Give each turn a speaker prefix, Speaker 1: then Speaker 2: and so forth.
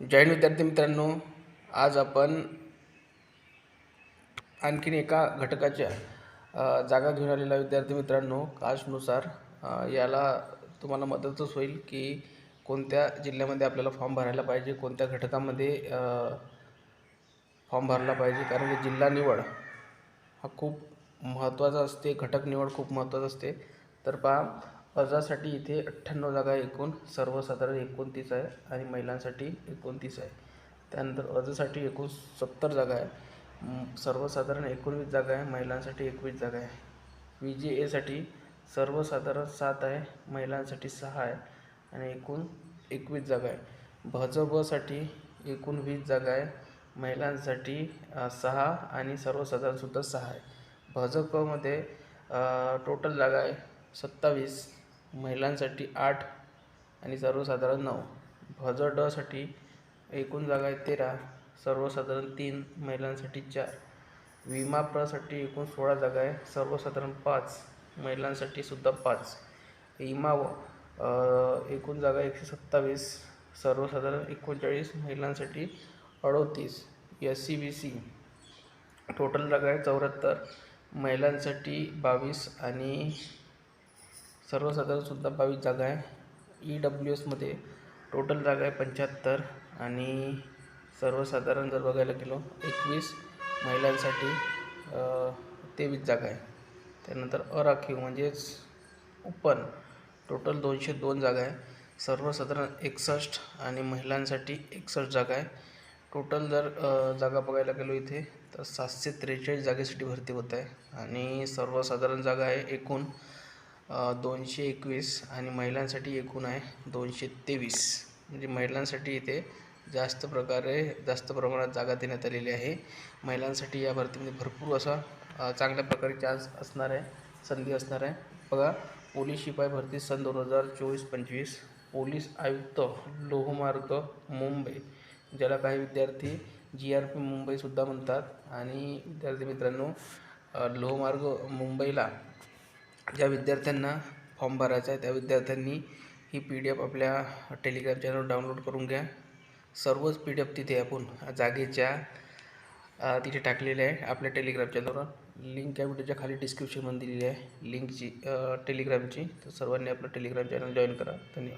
Speaker 1: जैन विद्यार्थी मित्रांनो आज आपण आणखीन एका घटकाच्या जागा घेऊन आलेला विद्यार्थी मित्रांनो कास्टनुसार याला तुम्हाला मदतच होईल की कोणत्या जिल्ह्यामध्ये आपल्याला फॉर्म भरायला पाहिजे कोणत्या घटकामध्ये फॉर्म भरला पाहिजे कारण की जिल्हा निवड हा खूप महत्त्वाचा असते घटक निवड खूप महत्त्वाचा असते. तर पहा अर्जासाठी इथे अठ्ठ्याण्णव जागा आहे. एकूण सर्वसाधारण एकोणतीस आहे आणि महिलांसाठी एकोणतीस आहे. त्यानंतर अर्जासाठी एकूण सत्तर जागा आहे. सर्वसाधारण एकोणवीस जागा आहे. महिलांसाठी एकवीस जागा आहे. व्ही जे एसाठी सर्वसाधारण सात आहे. महिलांसाठी सहा आहे आणि एकूण एकवीस जागा आहे. भज बसाठी एकूण वीस जागा आहे. महिलांसाठी सहा आणि सर्वसाधारणसुद्धा सहा आहे. भज कमध्ये टोटल जागा आहे सत्तावीस. महिलांसाठी आठ आणि सर्वसाधारण नऊ. भज डसाठी एकूण जागा आहे तेरा सर्वसाधारण तीन महिलांसाठी चार. विमा प्रसाठी एकूण सोळा जागा आहे सर्वसाधारण पाच महिलांसाठी सुद्धा पाच. इमा व एकूण जागा एकशे सत्तावीस सर्वसाधारण एकोणचाळीस महिलांसाठी अडोतीस. S C B C total जागा आहे चौऱ्याहत्तर महिलांसाठी बावीस आणि सर्वसाधारणसुद्धा बावीस जागा आहे. ई डब्ल्यू एसमध्ये टोटल जागा आहे पंच्याहत्तर आणि सर्वसाधारण जर बघायला गेलो एकवीस महिलांसाठी तेवीस जागा आहे. त्यानंतर अराखीव म्हणजेच ओपन टोटल दोनशे दोन जागा आहे. सर्वसाधारण एकसष्ट आणि महिलांसाठी एकसष्ट जागा आहे. टोटल जर जागा बघायला गेलो इथे तर सातशे त्रेचाळीस जागेसाठी भरती होत आहे. आणि सर्वसाधारण जागा आहे एकूण दोनशे एकवीस आणि महिलांसाठी एकूण आहे दोनशे तेवीस. म्हणजे महिलांसाठी इथे जास्त प्रकारे जास्त प्रमाणात जागा देण्यात आलेली आहे. महिलांसाठी या भरतीमध्ये भरपूर असा चांगल्या प्रकारे चान्स असणार आहे संधी असणार आहे. बघा पोलीस शिपाई भरती सन दोन हजार चोवीस पंचवीस. पोलीस आयुक्त लोहमार्ग मुंबई. ज्याला काही विद्यार्थी जी आर पी मुंबईसुद्धा म्हणतात. आणि विद्यार्थी मित्रांनो लोहमार्ग मुंबईला ज्या विद्यार्थ्यांना फॉर्म भरायचा आहे त्या विद्यार्थ्यांनी ही पी डी एफ आपल्या टेलिग्राम चॅनल डाउनलोड करून घ्या. सर्वच पी डी एफ तिथे आपण जागेच्या तिथे टाकलेले आहे आपल्या टेलिग्राम चॅनलवर लिंक या व्हिडिओच्या खाली डिस्क्रिप्शनमध्ये दिलेली आहे. लिंकची टेलिग्रामची तर सर्वांनी आपलं टेलिग्राम चॅनल जॉईन करा. धन्यवाद.